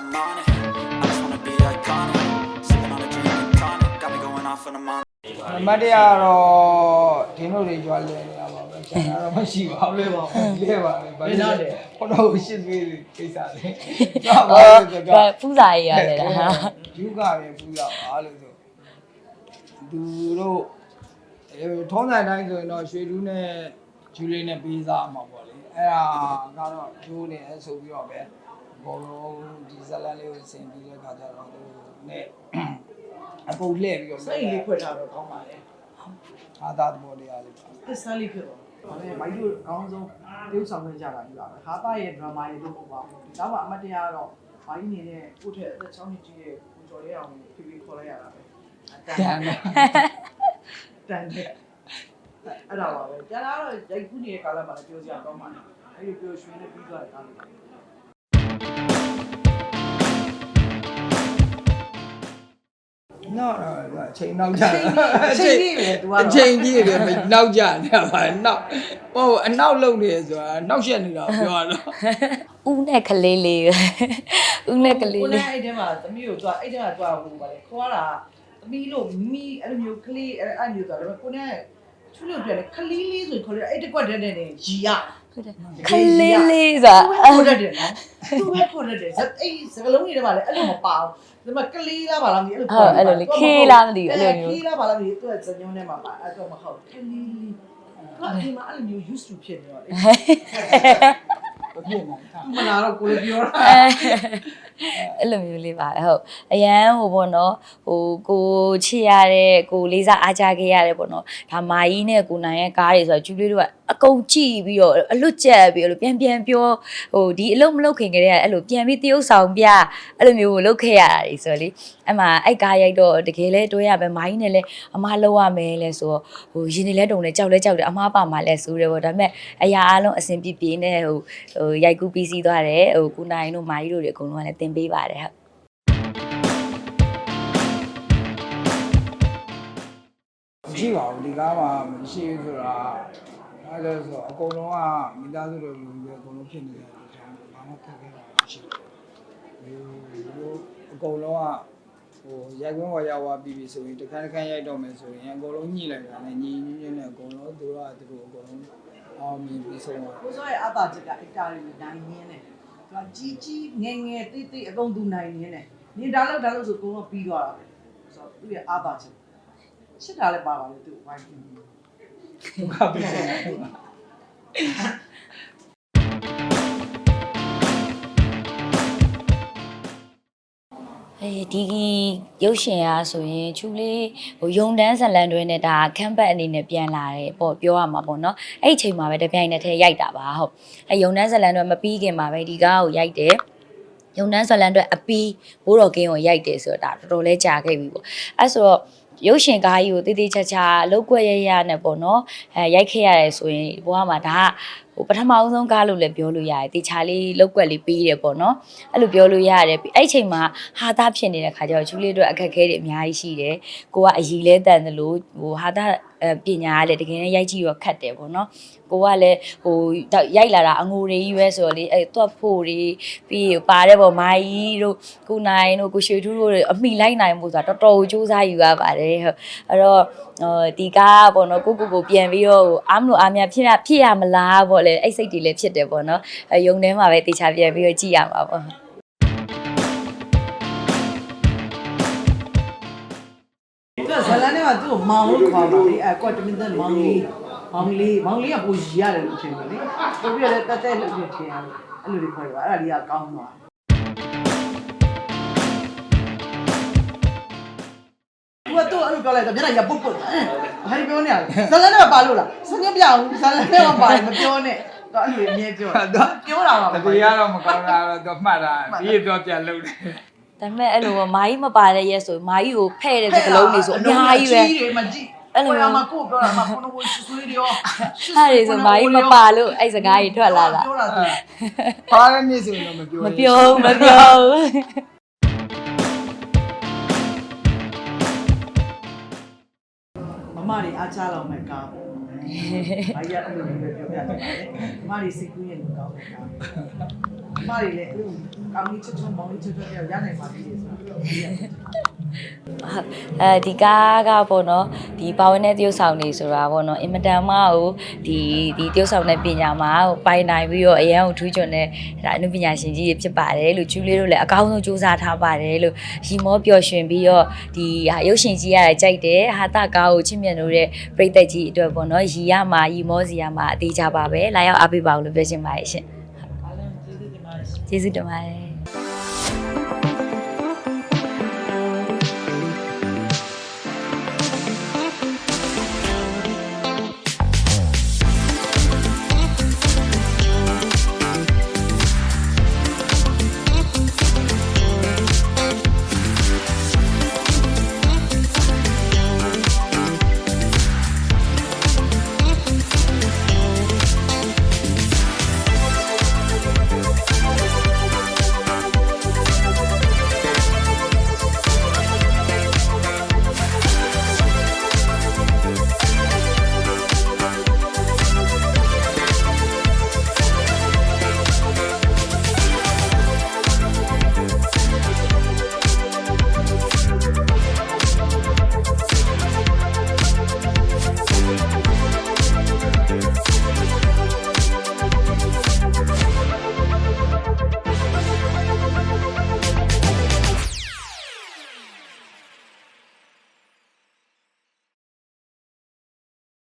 I'm on it. I just wanna be iconic. Sipping on a drink and tonic, got me going off on a mon. အမတ်တရားတော့ဒင်းတို့တွေကြွားလဲနေရပါပဲကျန်တာတော့မရှိပါဘူးလဲပါဘူးလဲပါပဲဘာလို့လဲဟိုတော့ရှင်းသေးတယ်ကိစ္စလေးတော့ဘာအော်လို့လဲကဒါဖူးစာရေးရတယ်လားဟာယူကပဲပူရပါလို့ဆိုသူတို့အဲထုံးစံတိုင်းဆိုရင်တော့ရွှေတူးနဲ့ဂျူလီနဲ့ပေးစားမှာပေါ့လေအဲ့ဒါကတော့ဂျိုးနေအဲဆိုပြီးတော့ပဲ ဘောလုံးဒီဇလန်လေးကိုဆင်ပြီးတဲ့ခါကျတော့သူနဲ့အပူလှည့်ပြီးတော့စိတ်လေးခွက်ထားတော့ကောင်းပါလေအာသာသဘောတရားလေးပါသစ္စာလေးဖြစ်တော့ဒါပေမဲ့မိုက်တို့အကောင်းဆုံးတရုပ်ဆောင်ခွင့်ကြတာပြပါမယ်ဟာသားရဲ့ဒရာမာရဲ့လို့မဟုတ်ပါဘူးဒါမှအမတ်တရားကတော့မိုင်းနေတဲ့ကိုယ့်ထက်အသက်6နှစ်ကြီးရဲ့ကိုကျော်လေးအောင်ဖြည်းဖြည်းခေါ်လိုက်ရတာပဲတန်တန်တယ်တန်တယ်အဲ့ဒါပါပဲကျန်တာတော့ရိုက်ခုနေတဲ့ကာလမှာလည်းပြောစရာကောင်းပါတယ်အဲ့ဒီပြောရွှေနဲ့ပြီးသွားတဲ့ကာလမှာ နောက်တော့အချိန်နောက်ကြအချိန်ကြီးပဲ तू ကတော့အချိန်ကြီးတယ်မနောက်ကြနေပါနောက်ဟိုအနောက်လုံနေဆိုတာနောက်ရှက်နေတာပြောရတော့ဦးနဲ့ကလေးလေးဦးနဲ့ကလေးကိုလေးလည်းအဲ့ထဲမှာသမီးကိုသွားအဲ့ထဲမှာသွားဟိုပါလေခေါ်တာသမီးလို့မီအဲ့လိုမျိုးကလေးအဲ့အဲ့မျိုးသွားတယ်ကိုနဲ့ချူလို့ပြန်လေခလီးလေးဆိုခေါ်ရအဲ့တကွက်တဲ့တဲ့နေရီရ ဟုတ်တယ်ကလေးလေးဆိုတာခေါ်တတ်တယ်နော်သူပဲခေါ်တတ်တယ်အဲ့စကလုံးတွေထဲမှာလည်းအဲ့လိုမပါဘူးဒါပေမဲ့ကလေးလားပါလားမသိအဲ့လိုဟုတ်အဲ့လိုလေခေးလားမသိဘူးအဲ့လိုမျိုးခေးလားပါလားမသိသူကစညုံထဲမှာပါအဲ့တော့မဟုတ်ကလေးလေးကဒီမှာအဲ့လိုမျိုး used to ဖြစ်နေတော့လေမဖြစ်နိုင်တာမနာတော့ကိုလည်းပြောတာ အဲ့လိုမျိုးလေးပါဟုတ်အရန်ဟိုပေါ့နော်ဟိုကိုချစ်ရတဲ့ကိုလေးစားအားကြခဲ့ရတယ်ပေါ့နော်ဒါမာကြီးနဲ့ကိုနိုင်ရဲ့ကားတွေဆိုတော့ကျူလေးတို့ကအကုန်ကြည့်ပြီးတော့အလွတ်ကျက်ပြီးတော့ပြန်ပြန်ပြောဟိုဒီအလုပ်မလုပ်ခင်ကတည်းကအဲ့လိုပြန်ပြီးတရုပ်ဆောင်ပြအဲ့လိုမျိုးလုပ်ခဲ့ရတာတွေဆိုတော့လေအမှအဲ့ကားရိုက်တော့တကယ်လဲတွဲရပဲမာကြီးနဲ့လဲအမားလောက်ရမယ်လဲဆိုတော့ဟိုရင်နေလဲတုံလဲကြောက်လဲကြောက်တယ်အမားပါမှာလဲဆိုးတယ်ပေါ့ဒါပေမဲ့အရာအလုံးအဆင်ပြေပြေနဲ့ဟိုဟိုရိုက်ကူးပြီးစီးသွားတယ်ဟိုကိုနိုင်တို့မာကြီးတို့တွေအကုန်လုံးကလည်းတင်ပေးပါတယ်ဟုတ်မရှိပါဘူးဒီကားမှာမရှိဘူးဆိုတာအဲ့လိုဆိုအကုန်လုံးကမိသားစုတွေလူတွေအကုန်လုံးဖြစ်နေတယ်ဒီတိုင်းဘာမှခက်ခဲတာမရှိဘူးဒီလိုအကုန်လုံးကဟိုရိုက်ကွင်းဝါရောက်သွားပြီးပြီဆိုရင်တစ်ခါတစ်ခါရိုက်တော့မယ်ဆိုရင်အကုန်လုံးညှိလိုက်တာနဲ့ညီညွတ်ညွတ်နဲ့အကုန်လုံးသူတို့ကသူတို့အကုန်လုံးအောင်မြင်ပြီးဆုံးသွားကိုစောရဲ့အသာချက်ကအိတာရီနိုင်ရင်းနဲ့ သူကကြီးကြီးငယ်ငယ်တိတ်တိတ်အကုန်သူနိုင်ရင်းနဲ့နေဒါလို့ဒါလို့ဆိုကိုတော့ပြီးသွားတာပဲဆိုတော့သူ့ရဲ့အသာချက်ချစ်တာလည်းပါပါလေသူဝိုင်းပြီးဒုက္ခပြီး အဲဒီရုပ်ရှင်အားဆိုရင်ချူလေးဟိုယုံတန်းဇလန်တွဲနဲ့ဒါခမ်းဘတ်အနေနဲ့ပြန်လာတယ်ပေါ့ပြောရမှာပေါ့နော်အဲ့ဒီအချိန်မှာပဲတပြိုင်နက်တည်းရိုက်တာပါဟုတ်အဲယုံတန်းဇလန်တွဲမပြီးခင်မှာပဲဒီကားကိုရိုက်တယ်ယုံတန်းဇလန်တွဲအပီးဘိုးတော်ကင်းကိုရိုက်တယ်ဆိုတော့ဒါတော်တော်လေးကြာခဲ့ပြီပေါ့အဲဆိုတော့ရုပ်ရှင်ကားကြီးကိုတေးသေးချာချာလောက်ွက်ရရနဲ့ပေါ့နော်အဲရိုက်ခဲ့ရတယ်ဆိုရင်ဘွားမှာဒါက ဟဟိုပထမအောင်ဆုံးကားလို့လည်းပြောလို့ရတယ်တေချာလေးလောက်ွက်လေးပေးတယ်ပေါ့နော်အဲ့လိုပြောလို့ရတယ်ပြီးအဲ့ချိန်မှာဟာသားဖြစ်နေတဲ့ခါကျတော့ချူလေးတို့အခက်အခဲတွေအများကြီးရှိတယ်ကိုကအရီလဲတန်တယ်လို့ဟိုဟာသားအဲပညာကလည်းတကယ်နဲ့ရိုက်ကြည့်ရောခတ်တယ်ပေါ့နော်ကိုကလည်းဟိုတော့ရိုက်လာတာအငိုတွေကြီးပဲဆိုတော့လေအဲတွက်ဖို့တွေပြီးပါတဲ့ပေါ့မာကြီးတို့ကိုနိုင်တို့ကိုရွှေထူးတို့တွေအမိလိုက်နိုင်မှုဆိုတာတော်တော်ကိုစူးစမ်းယူရပါတယ်ဟုတ်အဲ့တော့ဟိုဒီကားပေါ့နော်ကိုကိုကိုပြန်ပြီးတော့ဟိုအားမလို့အားမဖြစ်ရဖြစ်ရမလားပေါ့လေအဲ့စိတ်တွေလည်းဖြစ်တယ်ပေါ့နော်အဲယုံထဲမှာပဲတေချာပြန်ပြီးတော့ကြည့်ရမှာပေါ့သူကဇလန်ထဲမှာသူ့ကိုမောင်လို့ခေါ်ပါလေအဲကွက်တမင်းတဲ့မောင်လေးမောင်လေးမောင်လေးကပူရီရတယ်လို့ထင်တယ်လေပို့ပြတယ်တက်တက်လို့ထင်ရတယ်အဲ့လိုတွေခေါ်ရပါအဲ့ဒါလေးကကောင်းသွားသူက တော့အဲ့လိုပြောလိုက်တော့မျက်နှာရပုတ်ပုတ်ဟာဒီပြောနေရတယ်ဇလန်ထဲမှာပါလို့လားစညပြအောင်ဇလန်ထဲမှာပါတယ်မပြောနဲ့တော့အဲ့လိုအမြဲပြောပြောတာပါတတိယတော့မကောင်းတာတော့သူမှတ်တာပြီးတော့ပြန်လုပ်တယ်ဒါပေမဲ့အဲ့လိုမာကြီးမပါတဲ့ရက်ဆိုမာကြီးကိုဖဲ့တဲ့စကလုံးတွေဆိုအများကြီးပဲကြီးတယ်မကြည့်အဲ့လိုမျိုးမှာကိုပြောတာမှာကိုနိုဝဆွေးရောအဲ့ဒီဆိုမာကြီးမပါလို့အဲ့စကားကြီးထွက်လာတာပြောတာသူပါရမစ်ဆိုရင်တော့မပြောမပြောဘူးမပြော မမတွေအားချလောက်မဲ့ကားပေါ့။ဘာကြီးအဲ့လိုမျိုးပြောပြတယ်။မမတွေစိတ်ကူးရင်ကောင်းတယ်ကား။မမတွေလည်းအဲ့လိုကောင်းကြီးချွတ်ချွတ်မောင်းကြီးချွတ်ချွတ်ပြောရနိုင်ပါသေးတယ်ဆိုတော့ အဲဒီကားကပေါ့နော်ဒီပါဝင်တဲ့တရုပ်ဆောင်နေဆိုတာပေါ့နော်အင်မတန်မှဟိုဒီဒီတရုပ်ဆောင်တဲ့ပညာမှာဟိုပိုင်နိုင်ပြီးတော့အရန်ကိုထူးချွန်တဲ့ဒါအနုပညာရှင်ကြီးတွေဖြစ်ပါတယ်လို့ကျူးလေးတို့လည်းအကောင်းဆုံးစူးစမ်းထားပါတယ်လို့ရီမောပျော်ရွှင်ပြီးတော့ဒီဟာရုပ်ရှင်ကြီးရတယ်ကြိုက်တယ်ဟာတကားကိုချစ်မြတ်လို့တဲ့ပြိသက်ကြီးအတွက်ပေါ့နော်ရီရမှာရီမောစီရမှာအသေးချပါပဲလာရောက်အားပေးပါဦးလို့ပြောချင်ပါတယ်ရှင်အားလုံးကျေးဇူးတင်ပါတယ်ကျေးဇူးတင်ပါတယ်